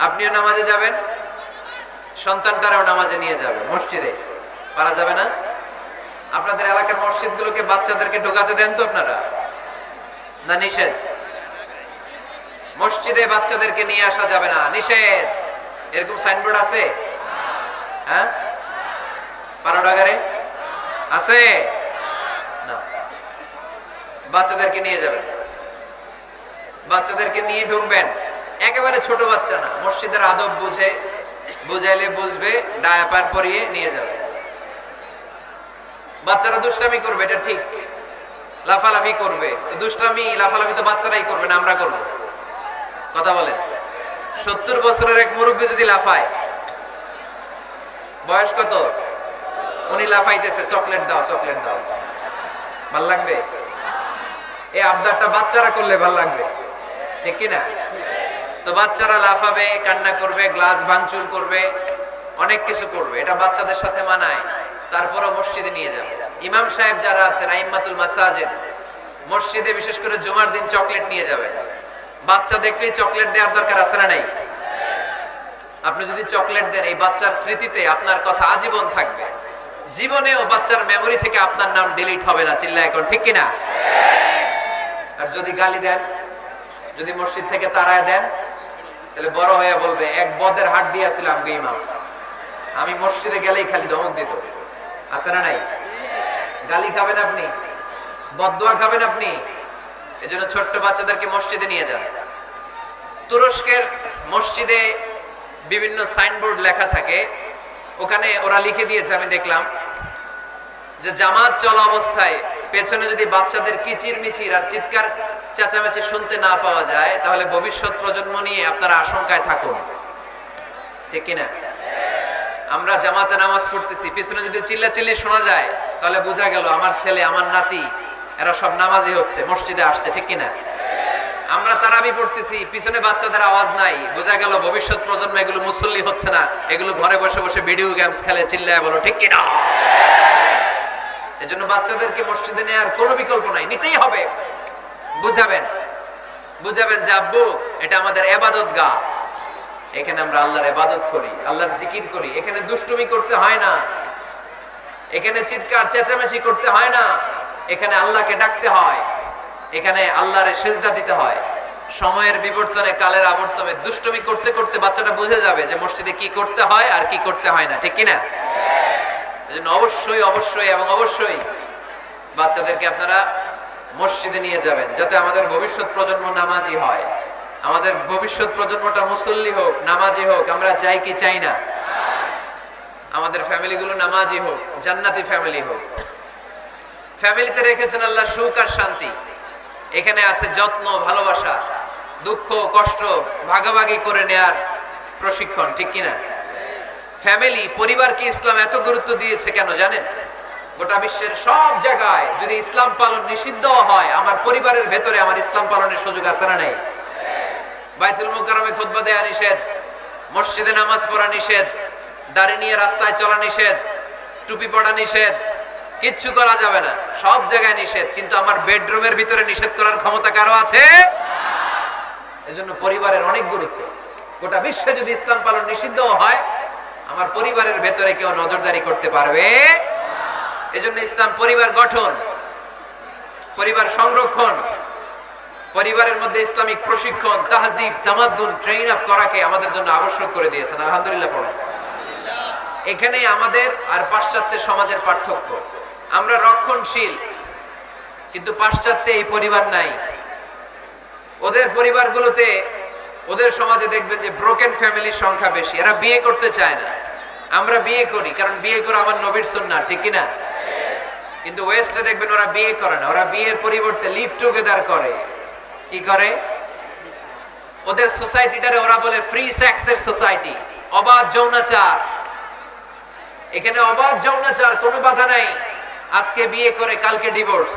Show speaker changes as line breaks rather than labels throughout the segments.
আপনিও নামাজে যাবেন, সন্তানটারাও নামাজে নিয়ে যাবেন মসজিদে। পারা যাবে না? আপনাদের এলাকার মসজিদগুলোকে বাচ্চাদেরকে ঢোকাতে দেন তো আপনারা? না নিষেধ? মসজিদে বাচ্চাদেরকে নিয়ে আসা যাবে না, নিষেধ। এরকম সাইনবোর্ড আছে? হ্যাঁ? পারোডাগারে? আছে? না। বাচ্চাদেরকে নিয়ে যাবেন। বাচ্চাদেরকে নিয়ে ঢুকবেন। একেবারে ছোট বাচ্চা না। মসজিদের আদব বুঝে, বুঝাইলে বুঝবে, ডায়াপার পরিয়ে নিয়ে যাবে। বাচ্চারা দুষ্টামি করবে, এটা ঠিক। লাফালাফি করবে। তো দুষ্টামি, লাফালাফি তো বাচ্চারাই করবে না, আমরা করব। কথা বলেন। সত্তর বছরের এক মুরব্বী যদি লাফায়, বয়স কত? উনি লাফাইতেছে, চকলেট দাও চকলেট দাও। ভালো লাগবে? এই আবদারটা বাচ্চারা করলে ভালো লাগবে। ঠিক কি না তো বাচ্চারা লাফাবে, কান্না করবে, গ্লাস ভাঙচুর করবে, অনেক কিছু করবে। এটা বাচ্চাদের সাথে মানায়। তারপরও মসজিদে নিয়ে যাবে। ইমাম সাহেব যারা আছেন, আইম্মাতুল মাসাজেদ, মসজিদে বিশেষ করে জুমার দিন চকলেট নিয়ে যাবে। বাচ্চা দেখলেই চকলেট দেওয়ার দরকার আছে না নাই? আপনি যদি চকলেট দেন, এই বাচ্চার স্মৃতিতে আপনার কথা আজীবন থাকবে। জীবনে ও বাচ্চার মেমরি থেকে আপনার নাম ডিলিট হবে না চিল্লা এখন ঠিক কিনা? আর যদি গালি দেন, যদি মসজিদ থেকে তারায় দেন তাহলে বড় হয়ে বলবে, এক বদের হাট দিয়েছিল আমাকে ইমাম। আমি মসজিদে গেলেই খালি ধমক দিত। আছে না নাই? গালি খাবেন আপনি? বদুয়া খাবেন আপনি? এজন্য ছোট্ট বাচ্চাদেরকে মসজিদে নিয়ে যান। তুরস্কের মসজিদে বিভিন্ন সাইনবোর্ড লেখা থাকে। ওখানে ওরা লিখে দিয়েছে, আমি দেখলাম, যে জামাত চলা অবস্থায় পেছনে যদি বাচ্চাদের কিচির মিচির আর চিৎকার চেঁচামেচি শুনতে না পাওয়া যায়, তাহলে ভবিষ্যৎ প্রজন্ম নিয়ে আপনারা আশঙ্কায় থাকুন। ঠিক কিনা? আমরা জামাতে নামাজ পড়তেছি, পিছনে যদি চিল্লা চিল্লি শোনা যায়, তাহলে বোঝা গেল আমার ছেলে, আমার নাতি, এরা সব নামাজি হচ্ছে, মসজিদে আসছে, ঠিক কিনা? আমরা তারাবি পড়তেছি, পিছনে বাচ্চাদের আওয়াজ নাই, বোঝা গেল ভবিষ্যৎ প্রজন্ম এগুলো মুসল্লি হচ্ছে না, এগুলো ঘরে বসে বসে ভিডিও গেমস খেলে, চিল্লায় বলো, ঠিক কিনা? এজন্য বাচ্চাদেরকে মসজিদে নেওয়ার কোনো বিকল্প নাই। নিতেই হবে। বুঝাবেন? বুঝাবেন যে, আব্বু, এটা আমাদের এবাদত গা। এখানে আমরা আল্লাহর এবাদত করি, আল্লাহর জিকির করি। এখানে দুষ্টুমি করতে হয় না। এখানে চিৎকার, চেঁচামেচি করতে হয় না। এখানে আল্লাহকে ডাকতে হয়। এখানে আল্লাহরে সেজদা দিতে হয়। সময়ের বিবর্তনে কালের আবর্তনে দুষ্টুমি করতে করতে বাচ্চাটা বুঝে যাবে যে মসজিদে কি করতে হয় আর কি করতে হয় না। ঠিক কিনা? এজন্য অবশ্যই অবশ্যই এবং অবশ্যই বাচ্চাদেরকে আপনারা মসজিদে নিয়ে যাবেন, যাতে আমাদের ভবিষ্যৎ প্রজন্ম নামাজি হয়। আমাদের ভবিষ্যৎ প্রজন্মটা মুসল্লি হোক, নামাজি হোক, আমরা চাই কি চাই না। আমাদের ফ্যামিলিগুলো নামাজি হোক, জান্নাতি ফ্যামিলি হোক। ফ্যামিলিতে রেখেছেন আল্লাহ সুখ আর শান্তি। এখানে আছে যত্ন, ভালোবাসা, দুঃখ, কষ্ট ভাগাভাগি করে নেয়ার প্রশিক্ষণ, ঠিক কিনা? ফ্যামিলি, পরিবারকে ইসলাম এত গুরুত্ব দিয়েছে কেন জানেন? গোটা বিশ্বের সব জায়গায় যদি ইসলাম পালন নিষিদ্ধ হয়, আমার পরিবারের ভেতরে আমার ইসলাম পালনের সুযোগ আছে না নাই? বাইতুল মুকাররমে খুতবা দেয়া নিষেধ, মসজিদে নামাজ পড়া নিষেধ, দাড়ি নিয়ে রাস্তায় চলা নিষেধ, টুপি পড়া নিষেধ, কিচ্ছু করা যাবে না। সব জায়গায় নিষেধ, কিন্তু আমার বেডরুমের ভিতরে নিষেধ করার ক্ষমতা কারও আছে? এজন্য পরিবারের অনেক গুরুত্ব। গোটা বিশ্বে যদি ইসলাম পালন নিষিদ্ধ হয় আমার পরিবারের ভেতরে কেউ নজরদারি করতে পারবে? এজন্য ইসলাম পরিবার গঠন, পরিবার সংরক্ষণ, পরিবারের মধ্যে ইসলামিক প্রশিক্ষণ, তাহজিব, তামাদ্দুন ট্রেন আপ করাকে আমাদের জন্য আবশ্যক করে দিয়েছেন। আলহামদুলিল্লাহ পড়েন। এখানে আমাদের আর পাশ্চাত্যের সমাজের পার্থক্য। আমরা রক্ষণশীল, কিন্তু পাশ্চাত্যে এই পরিবার নাই। ওদের পরিবারগুলোতে ওদের সমাজে দেখবেন যে ব্রোকেন ফ্যামিলির সংখ্যা বেশি। এরা বিয়ে করতে চায় না। আমরা বিয়ে করি, কারণ বিয়ে করা আমার নবীর সুন্না ঠিক কিনা কিন্তু ওয়েস্টে দেখবেন ওরা বিয়ে করে না। ওরা বিয়ের পরিবর্তে লিভ টুগেদার করে। কি করে? ওদের সোসাইটিটারে ওরা বলে ফ্রি সেক্সের সোসাইটি অবাধ যৌনাচার। এখানে অবাধ যৌনাচার, কোনো বাধা নাই। আজকে বিয়ে করে, কালকে ডিভোর্স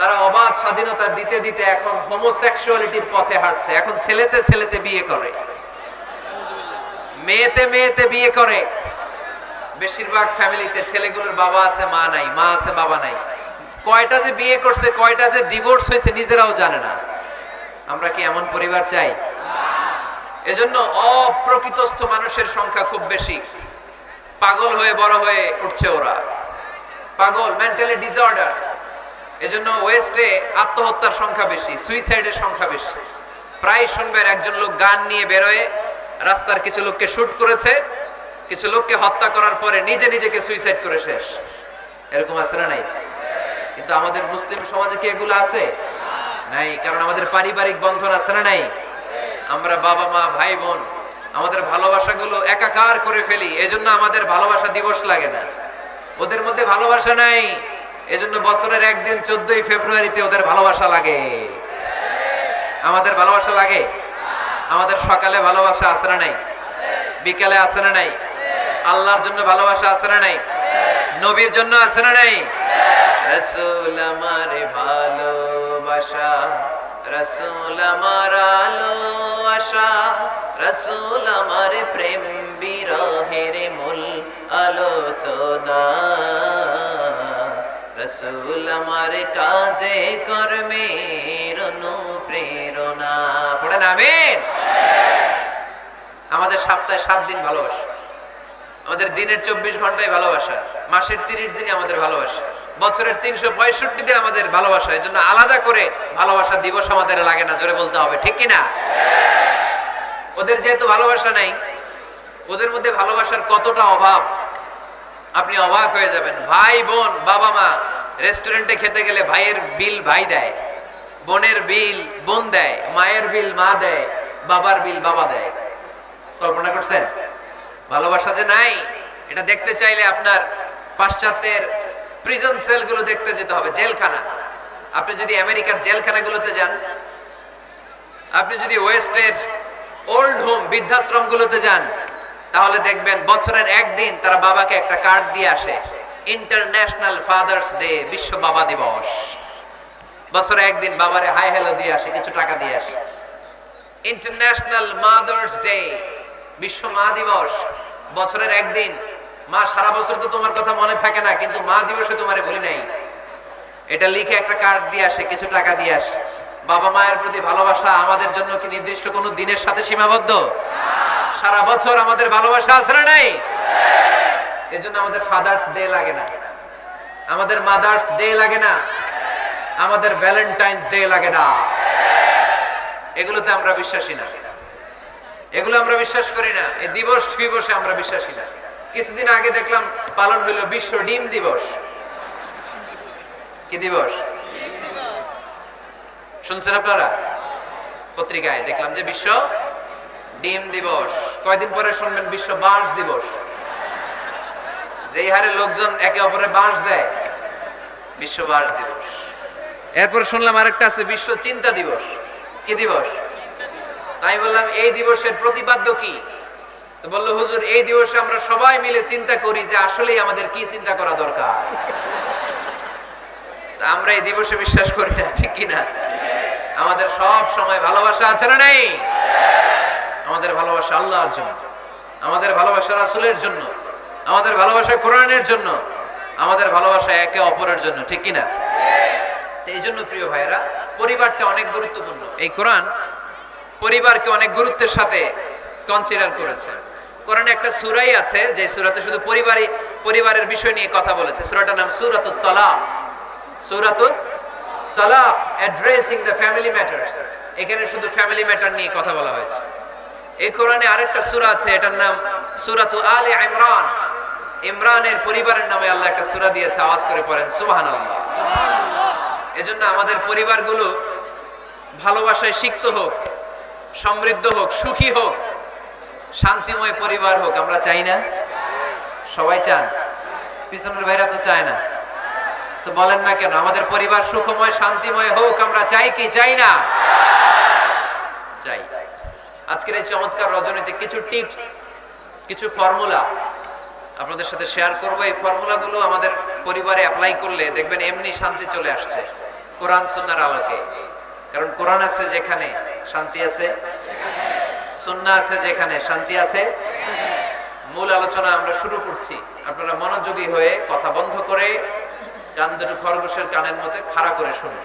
তারা অবাধ স্বাধীনতা দিতে দিতে এখন হোমোসেক্সুয়ালিটির পথে হাঁটছে। এখন ছেলেতে ছেলেতে বিয়ে করে। মেয়েতে মেয়েতে বিয়ে করে। বেশিরভাগ ফ্যামিলিতে ছেলেগুলোর বাবা আছে, মা নাই, মা আছে, বাবা নাই। কয়টা যে বিয়ে করছে, কয়টা যে ডিভোর্স হয়েছে নিজেরাও জানে না। আমরা কি এমন পরিবার চাই? এজন্য অপ্রকৃতস্থ মানুষের সংখ্যা খুব বেশি। পাগল হয়ে, বড় হয়ে উঠছে ওরা। পাগল মেন্টালি ডিসঅর্ডার এজন্য ওয়েস্টে আত্মহত্যার সংখ্যা বেশি, সুইসাইডের সংখ্যা বেশি। প্রায় শুনবেন, একজন লোক গান নিয়ে বেরোয়, রাস্তার কিছু লোককে শুট করেছে, কিছু লোককে হত্যা করার পরে নিজে নিজেকে সুইসাইড করে শেষ। এরকম আছে না নাই? কিন্তু আমাদের মুসলিম সমাজে কি এগুলো আছে? নাই, কারণ আমাদের পারিবারিক বন্ধন আছে না নাই? আমরা বাবা, মা, ভাই, বোন, আমাদের ভালোবাসাগুলো একাকার করে ফেলি, এজন্য আমাদের ভালোবাসা দিবস লাগে না। ওদের মধ্যে ভালোবাসা নাই। এজন্য বছরের একদিন চোদ্দই ফেব্রুয়ারিতে ওদের ভালোবাসা লাগে। আমাদের ভালোবাসা লাগে? আমাদের সকালে ভালোবাসা আছে না নাই? বিকালে আছে না নাই? আল্লাহর জন্য ভালোবাসা আছে না নাই? নবীর জন্য আছে না নাই? রসুল আমার ভালোবাসা, রসুল আমার আলো আশা রসুল আমার প্রেম বিরহের মূল আলোচনা। রসুল আমার কাজে কর্মের অনুপ্রেরণা। পড়েন আমিন? আমাদের সপ্তাহে সাত দিন ভালোবাসা। আমাদের দিনের চব্বিশ ঘন্টায় ভালোবাসা। মাসের তিরিশ দিনে আমাদের ভালোবাসা। বছরের তিনশো পঁয়ষট্টি দিন আমাদের ভালোবাসা। এই জন্য আলাদা করে ভালোবাসা দিবস আমাদের লাগে না, জোরে বলতে হবে, ঠিক কিনা? ওদের যেহেতু ভালোবাসা নাই, ওদের মধ্যে ভালোবাসার কতটা অভাব আপনি অবাক হয়ে যাবেন। ভাই, বোন, বাবা, মা রেস্টুরেন্টে খেতে গেলে ভাইয়ের বিল ভাই দেয়, বোনের বিল বোন দেয়, মায়ের বিল মা দেয়, বাবার বিল বাবা দেয়। কল্পনা করছেন? ভালোবাসা যে নাই, এটা দেখতে চাইলে আপনার পাশ্চাত্যের প্রিজন সেলগুলো দেখতে যেতে হবে, জেলখানা। আপনি যদি আমেরিকার জেলখানাগুলোতে যান, আপনি যদি ওয়েস্টের ওল্ড হোম বৃদ্ধাশ্রমগুলোতে যান তাহলে দেখবেন বছরের একদিন তারা বাবাকে একটা কার্ড দিয়ে আসে ইন্টারন্যাশনাল ফাদার্স ডে বিশ্ব বাবা দিবস। বছরে একদিন বাবারে হাই হ্যালো দিয়ে আসে, কিছু টাকা দিয়ে আসে। ইন্টারন্যাশনাল মাদার্স ডে বিশ্ব মা দিবস। বছরের একদিন, মা, সারা বছর তো তোমার কথা মনে থাকে না, কিন্তু মা দিবসে তোমারে বলি নাই। এটা লিখে একটা কার্ড দিয়ে আসে, কিছু টাকা দিয়ে আসে। বাবা মায়ের প্রতি ভালোবাসা আমাদের জন্য কি নির্দিষ্ট কোনো দিনের সাথে সীমাবদ্ধ? সারা বছর আমাদের ভালোবাসা আছে না নাই? এজন্য আমাদের ফাদার্স ডে লাগে না। আমাদের মাদার্স ডে লাগে না। আমাদের ভ্যালেন্টাইন্স ডে লাগে না। এগুলোতে আমরা বিশ্বাসী না। এগুলো আমরা বিশ্বাস করি না। এই দিবস দিবসে আমরা বিশ্বাসী না। কিছুদিন আগে দেখলাম পালন হইল বিশ্ব ডিম দিবস। কি দিবস? শুনছেন আপনারা? পত্রিকায় দেখলাম যে বিশ্ব ডিম দিবস। কয়দিন পরে শুনবেন বিশ্ব বাঁশ দিবস। যেই হারে লোকজন একে অপরে বাঁশ দেয়, বিশ্ব বাঁশ দিবস। এরপর শুনলাম আরেকটা আছে, বিশ্ব চিন্তা দিবস। কি দিবস? তাই বললাম, এই দিবসের প্রতিপাদ্য কি? তো বলল, হুজুর, এই দিবসে আমরা সবাই মিলে চিন্তা করি যে আসলেই আমাদের কি চিন্তা করা দরকার। তা আমরা এই দিবসে বিশ্বাস করি না, ঠিক কি না আমাদের সব সময় ভালোবাসা আছে না নাই? আমাদের ভালোবাসা আল্লাহর জন্য, আমাদের ভালোবাসা রাসূলের জন্য, আমাদের ভালোবাসা কোরআনের জন্য, আমাদের ভালোবাসা একে অপরের জন্য, ঠিক কি না তো এই জন্য প্রিয় ভাইরা পরিবারটা অনেক গুরুত্বপূর্ণ। এই কোরআন পরিবারকে অনেক গুরুত্বের সাথে কনসিডার করেছে। কোরআনে একটা সূরাই আছে যে সুরাতে শুধু পরিবারই, পরিবারের বিষয় নিয়ে কথা বলেছে। সুরাটার নাম সূরাতুত তালাক। সূরাতুত তালাক অ্যাড্রেসিং দ্য ফ্যামিলি ম্যাটার্স এখানে শুধু ফ্যামিলি ম্যাটার নিয়ে কথা বলা হয়েছে। এই কোরআনে আরেকটা সূরা আছে, এটার নাম সূরাতু আলে ইমরান। ইমরানের পরিবারের নামে আল্লাহ একটা সূরা দিয়েছে, আওয়াজ করে পড়েন, সুবহানাল্লাহ। এজন্য আমাদের পরিবারগুলো ভালোবাসায় সিক্ত হোক, সমৃদ্ধ হোক, সুখী হোক, শান্তিময় পরিবার হোক, আমরা চাই না? সবাই চান? পিছনের ভাইরা তো চায় না। তো বলেন না কেন, আমাদের পরিবার সুখময়, শান্তিময় হোক, আমরা চাই কি? চাই না? চাই। আজকের এই চমৎকার রজনীতে কিছু টিপস, কিছু ফর্মুলা আপনাদের সাথে শেয়ার করব। এই ফর্মুলাগুলো আমাদের পরিবারে অ্যাপ্লাই করলে দেখবেন এমনি শান্তি চলে আসছে, কোরআন, সুন্নার আলোকে। কারণ কোরআন আছে যেখানে শান্তি আছে সুন্না আছে যেখানে শান্তি আছে। মূল আলোচনা আমরা শুরু করছি। আপনারা মনোযোগী হয়ে কথা বন্ধ করে, কান দুটো খরগোশের কানের মধ্যে খাড়া করে শুনুন।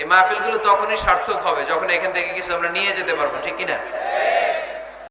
এই মাহফিলগুলো তখনই সার্থক হবে, যখন এখান থেকে কিছু আমরা নিয়ে যেতে পারব, ঠিক কিনা?